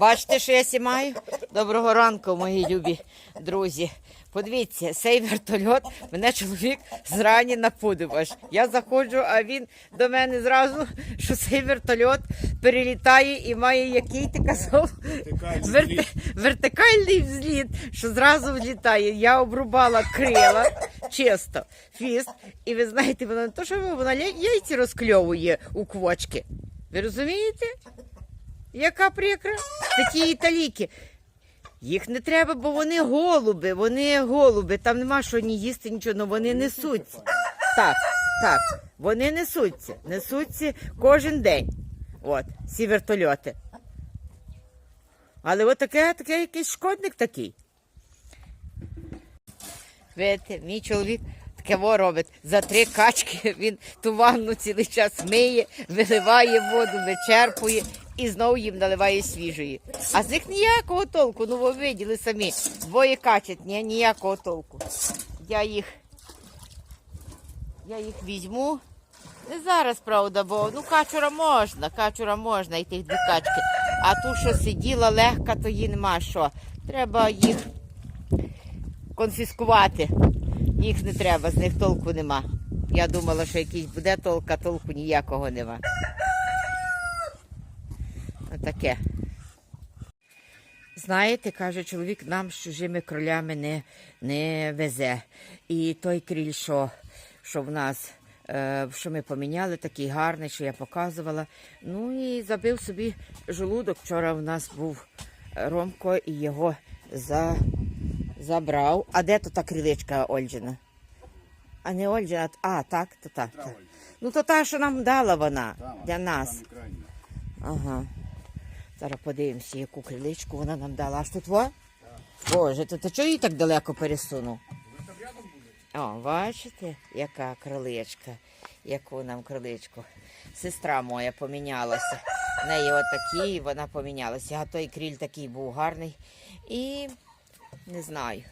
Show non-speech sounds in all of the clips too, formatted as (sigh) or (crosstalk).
Бачите, що я сімаю? Доброго ранку, мої любі друзі. Подивіться, цей вертольот мене чоловік зрані напудив аж. Я заходжу, а він до мене зразу, що цей вертольот перелітає і має який ти казав? Верти... Вертикальний взліт, що зразу влітає. Я обрубала крила, чисто, фіст. І ви знаєте, вона не то, що вона яйці розкльовує у квочки. Ви розумієте? Яка прикра? Такі італійки. Їх не треба, бо вони голуби, вони голуби. Там нема що ні їсти, нічого, але вони несуться. Так, так, вони несуться. Несуться кожен день. От, ці вертольоти. Але от таке, якийсь шкодник такий. Видите, мій чоловік таке робить. За три качки (laughs) він ту ванну цілий час миє, виливає воду, вичерпує і знову їм наливає свіжої. А з них ніякого толку. Ну ви виділи самі. Двоє качать, ні, ніякого толку. Я їх, я їх візьму. Не зараз, правда, бо ну качура можна, качура можна, і тих дві качки. А ту, що сиділа легка, то їй нема що. Треба їх конфіскувати. Їх не треба, з них толку нема. Я думала, що якийсь буде толк, а толку ніякого нема. Отаке. Знаєте, каже чоловік, нам з чужими кролями не, не везе. І той кріль, що, що в нас, е, що ми поміняли, такий гарний, що я показувала. Ну і забив собі желудок. Вчора в нас був Ромко і його за, забрав. А де то та криличка Ольджина? А не Ольджина, а так, то так. так. Ну то та, що нам дала вона для нас. Ага. Зараз подивимося, яку криличку вона нам дала. Аж тут во? Боже, то ти чого її так далеко пересунув? О, бачите, яка криличка, яку нам криличку. Сестра моя помінялася. В неї отакі, вона помінялася. А той кріль такий був гарний. І не знаю.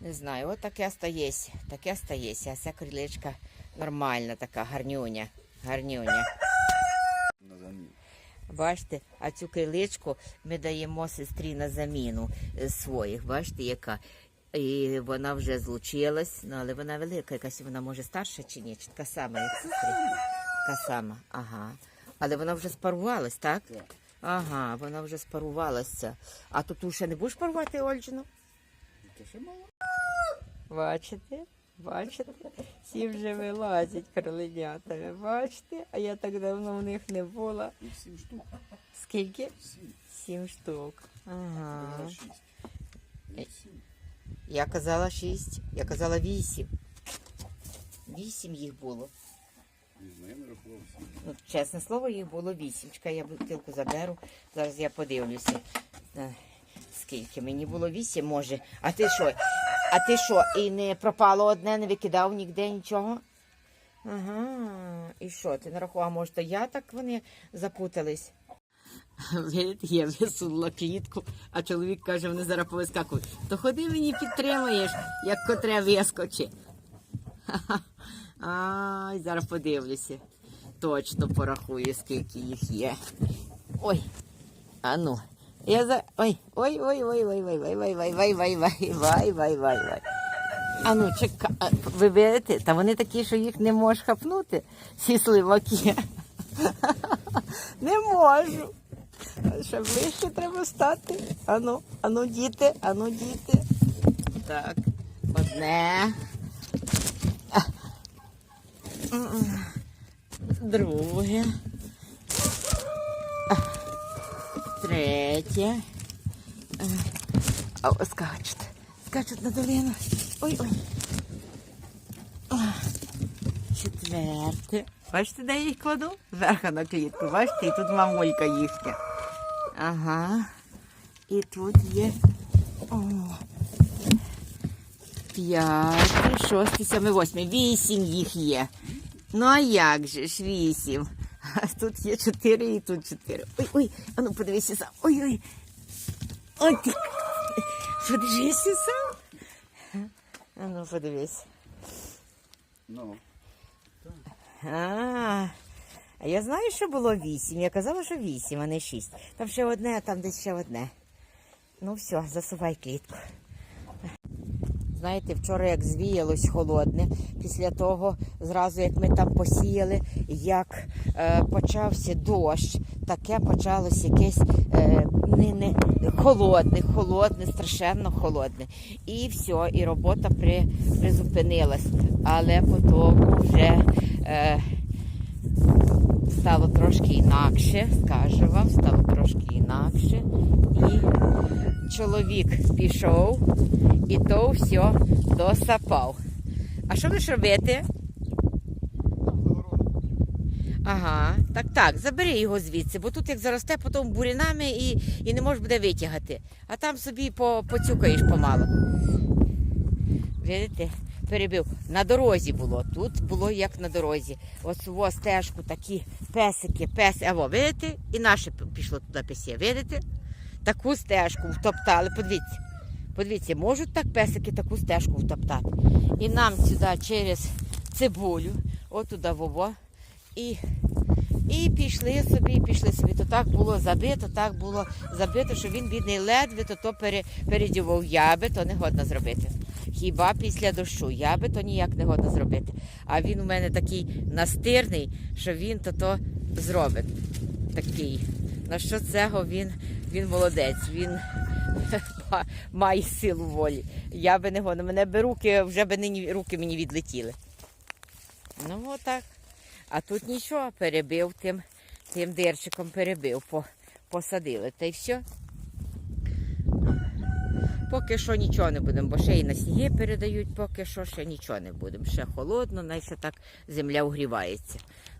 Не знаю, от таке стається. Таке стається. А ця криличка нормальна, така гарнюня. Гарнюня. Бачите, а цю криличку ми даємо сестрі на заміну е, своїх. Бачите, яка. І вона вже злучилась, ну, але вона велика, якась вона може старша чи ні, чи така сама, як сестри. Така сама, ага. Але вона вже спарувалась, так? Ага, вона вже спарувалася. А то ти ще не будеш парувати Ольджину? Бачите? Бачите? Всі вже вилазять кроленятами. Бачите? А я так давно в них не була. Їх сім штук. Скільки? Сім. Сім штук. Ага. Їх сім. Я казала шість, я казала вісім. Вісім їх було. Ну, чесне слово, їх було вісім. Чекай, я бутилку заберу. Зараз я подивлюся. Е, Скільки? Мені було вісім, може. А ти що? А ти що? І не пропало одне, не викидав ніде нічого? Ага. І що? Ти нарахував, може, то я так вони запутались? Видите, я висунула клітку, а чоловік каже, вони зараз повискакують. То ходи мені підтримаєш, як котре вискоче. Ай, зараз подивлюся. Точно порахую, скільки їх є. Ой, а ну. Я за. Ой, ой, ой, ой, ой, ой, ой, ой, ой, ой, ой, ой, ой, ой, ой, ой. А ну, чека, ви бачите, та вони такі, що їх не можеш хапнути, ці сливаки. Не можу. Ще ближче треба стати. Ану, ану, діти, ану, діти. Так, одне. Друге. А. Третє. Е. О, скачуть. Скачуть на долину. Ой, ой. Четверте. Бачите, де я їх кладу? Зверху на клітку. Бачите, і тут мамулька їхня. Ага. І тут є. О. П'ятий, шостий, сьомий, восьмий. Вісім їх є. Ну а як же ж вісім? А тут є чотири і тут чотири. Ой, ой, а ну подивися сам. Ой, ой. Ой, ти. Подивися сам. А ну подивись. Ну, А, А я знаю, що було вісім. Я казала, що вісім, а не шість. Там ще одне, а там десь ще одне. Ну все, засувай клітку. Знаєте, вчора як звіялось холодне, після того, зразу як ми там посіяли, як е, почався дощ, таке почалось якесь е, не, не, холодне, холодне, страшенно холодне. І все, і робота при, призупинилась. Але потім вже е, стало трошки інакше, скажу вам, стало трошки інакше. І чоловік пішов і то все досапав. А що будеш робити? Ага, так, так, забери його звідси, бо тут як заросте потім бурінами і, і не можеш буде витягати. А там собі по, поцюкаєш помалу. Видите? Перебив. На дорозі було. Тут було як на дорозі. Ось во стежку такі песики, песи. Аво, видите? І наше пішло туди песе. Видите? Таку стежку втоптали. Подивіться. Подивіться, можуть так песики таку стежку втоптати. І нам сюди через цибулю, отуди вово. І, і пішли собі, пішли собі. То так було забито, так було забито, що він, бідний, ледве то, то пере, передівав яби, то не годно зробити. Хіба після дощу яби то ніяк не годно зробити. А він у мене такий настирний, що він то то зробить. Такий. На що цього він, він молодець, він (laughs) має силу волі. Я би не годна. Мене би руки, вже би нині руки мені відлетіли. Ну отак. А тут нічого, перебив тим, тим дирчиком перебив, посадили. Та й все. Поки що нічого не будемо, бо ще і на сніги передають, поки що ще нічого не будемо. Ще холодно, найше так земля угрівається.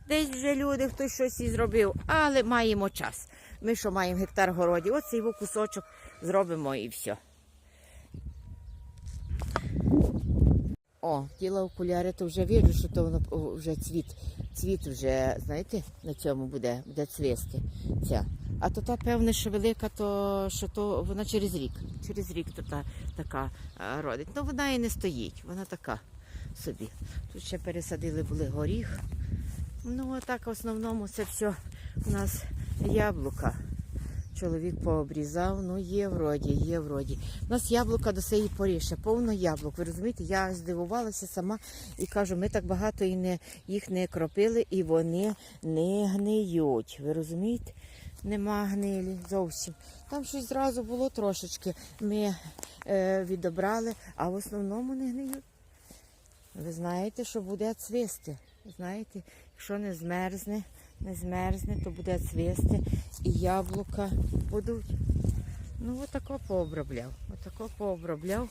Десь вже люди хтось щось і зробив, але маємо час. Ми що маємо гектар городі, оцей кусочок зробимо і все. О, тіла окуляри, то вже видно, що то воно вже цвіт, цвіт вже, знаєте, на цьому буде, буде цвісти. Ця. А то та певне, що велика, то що то вона через рік. Через рік то та така родить. Ну вона і не стоїть, вона така собі. Тут ще пересадили були горіх. Ну, а так в основному це все у нас яблука. Чоловік пообрізав, ну є вроді, є вроді. У нас яблука до цієї порі ще повно яблук. Ви розумієте, я здивувалася сама і кажу, ми так багато і не, їх не кропили, і вони не гниють. Ви розумієте? Нема гнилі зовсім. Там щось зразу було трошечки. Ми е, відобрали, а в основному не гниють. Ви знаєте, що буде цвісти. Знаєте, якщо не змерзне, не змерзне, то буде цвісти і яблука будуть. Ну, отако пообробляв. Отако пообробляв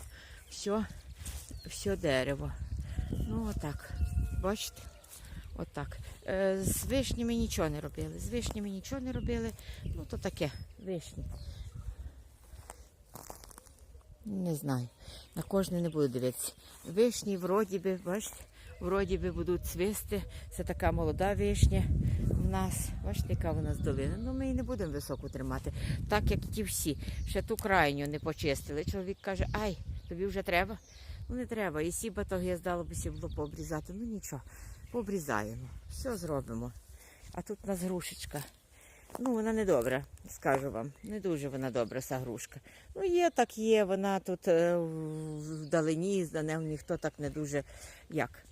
все, все дерево. Ну, отак. Бачите? Отак. Е, з вишнями нічого не робили. З вишнями нічого не робили. Ну, то таке, вишні. Не знаю. На кожне не буду дивитися. Вишні, вроді би, бачите, вроді би будуть цвісти. Це така молода вишня нас. Бачите, яка вона здолина. Ну, ми її не будемо високо тримати. Так як ті всі. Ще ту крайню не почистили. Чоловік каже, ай, тобі вже треба. Ну не треба. І сі батоги здалося було пообрізати. Ну нічого, пообрізаємо. Все зробимо. А тут у нас грушечка. Ну, вона не добра, скажу вам. Не дуже вона добра, ця грушка. Ну, є так є, вона тут е, вдалині, за нею ніхто так не дуже як.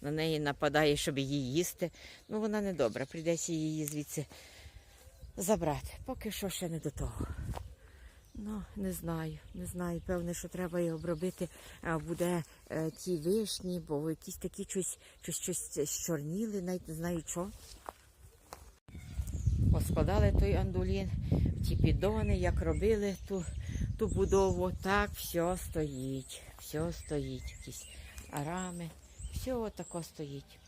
На неї нападає, щоб її їсти. Ну, вона не добра. Прийдеться її звідси забрати. Поки що ще не до того. Ну, не знаю, не знаю. Певне, що треба її обробити. а, Буде е, ті вишні, бо якісь такі щось, щось, щось щорніли, навіть не знаю чого. Поскладали той андулін, ті піддони, як робили ту, ту будову, так все стоїть, все стоїть, якісь рами, все отако стоїть.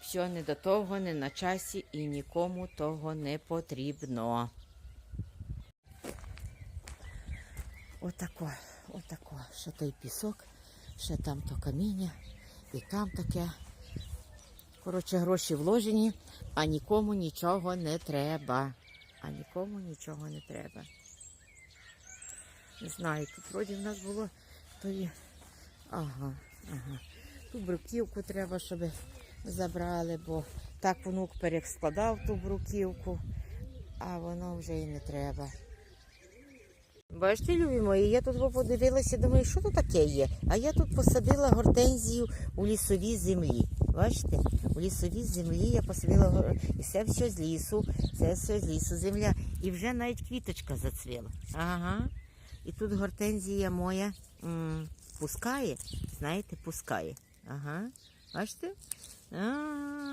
Все не до того, не на часі і нікому того не потрібно. Отако, отако, ще той пісок, ще там то каміння, і там таке. Коротше, гроші вложені, а нікому нічого не треба. А нікому нічого не треба. Не знаю, тут вроді в нас було то є. Ага, ага. Ту бруківку треба, щоб забрали, бо так внук перескладав ту бруківку, а воно вже і не треба. Бачите, любі мої, я тут подивилася, думаю, що тут таке є? А я тут посадила гортензію у лісовій землі. Бачите? У лісовій землі я посадила і це все з лісу, це все з лісу земля. І вже навіть квіточка зацвіла. Ага. І тут гортензія моя пускає, знаєте, пускає. Ага. Бачите? А,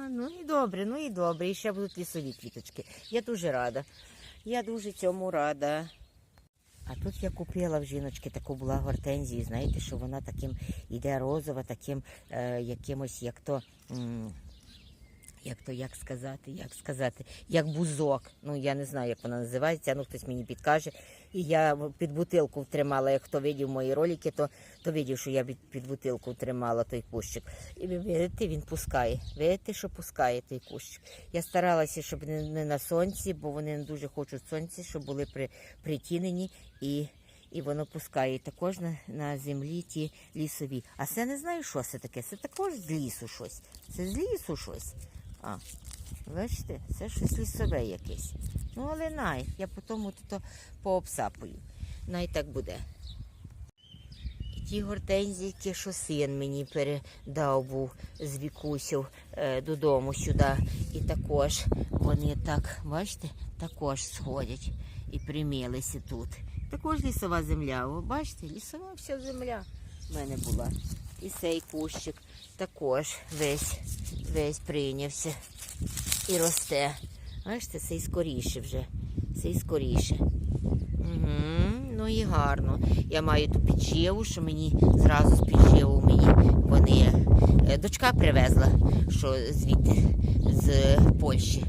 ну і добре, ну і добре. І ще будуть лісові квіточки. Я дуже рада. Я дуже цьому рада. А тут я купила в жіночки таку була гортензію, знаєте, що вона таким іде розова, таким е, якимось, як то. м, як то, як сказати, як сказати, як бузок. Ну я не знаю, як вона називається, ну хтось мені підкаже. І я під бутилку втримала. Як хто видів мої ролики, то, то видів, що я під, під бутилку тримала той кущик. І ви видите, він пускає. Видите, що пускає той кущик. Я старалася, щоб не, не на сонці, бо вони не дуже хочуть сонці, щоб були при, притінені і. І воно пускає також на, на землі ті лісові. А це не знаю, що це таке. Це також з лісу щось. Це з лісу щось. А, бачите, це щось лісове якесь. Ну, але най, я потім тут пообсапую. Най так буде. І ті гортензійки, що син мені передав був з вікусів е, додому сюди. І також вони так, бачите, також сходять і примілися тут. Також лісова земля. О, бачите, лісова вся земля в мене була. І цей кущик також весь, весь прийнявся і росте. Бачите, цей скоріше вже. Цей скоріше. Угу, ну і гарно. Я маю ту підживу, що мені зразу з підживу мені вони. е, Дочка привезла, що звідти з Польщі,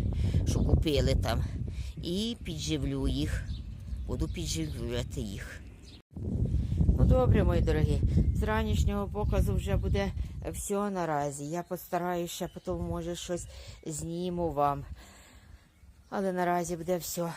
що купили там. І підживлю їх. Буду підживлювати їх. Добре, мої дорогі. З ранішнього показу вже буде все наразі. Я постараюся, ще потім може щось зніму вам. Але наразі буде все.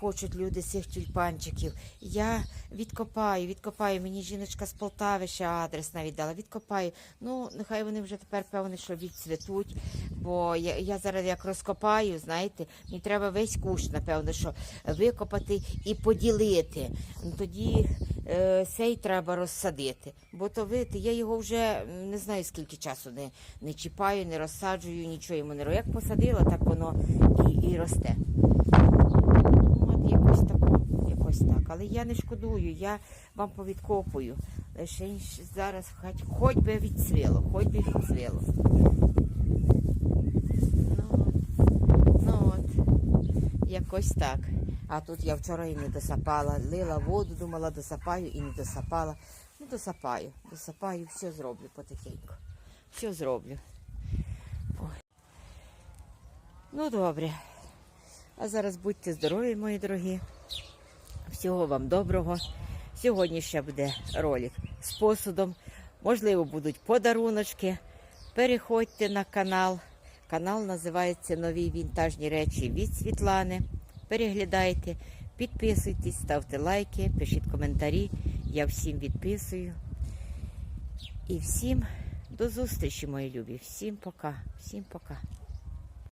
Хочуть люди цих тюльпанчиків. Я відкопаю, відкопаю. Мені жіночка з Полтави ще адрес навіть дала. Відкопаю. Ну, нехай вони вже тепер певне, що відцвітуть. Бо я, я зараз як розкопаю, знаєте, мені треба весь кущ, напевно, що викопати і поділити. Ну, Тоді е, цей треба розсадити. Бо то видите, я його вже не знаю скільки часу не, не чіпаю, не розсаджую, нічого йому не роблю. Як посадила, так воно і, і росте. Ну, От якось так, якось так. Але я не шкодую, я вам повідкопую. Лише зараз хоч, би відцвіло, хоч би відцвіло. Ну, ну от, якось так. А тут я вчора і не досапала. Лила воду, думала, досапаю і не досапала. Ну, досапаю, досапаю, все зроблю потихеньку. Все зроблю. Ой. Ну, добре. А зараз будьте здорові, мої дорогі. Всього вам доброго. Сьогодні ще буде ролик з посудом. Можливо, будуть подаруночки. Переходьте на канал. Канал називається Нові вінтажні речі від Світлани. Переглядайте, підписуйтесь, ставте лайки, пишіть коментарі. Я всім відписую. І всім до зустрічі, мої любі. Всім пока. Всім пока.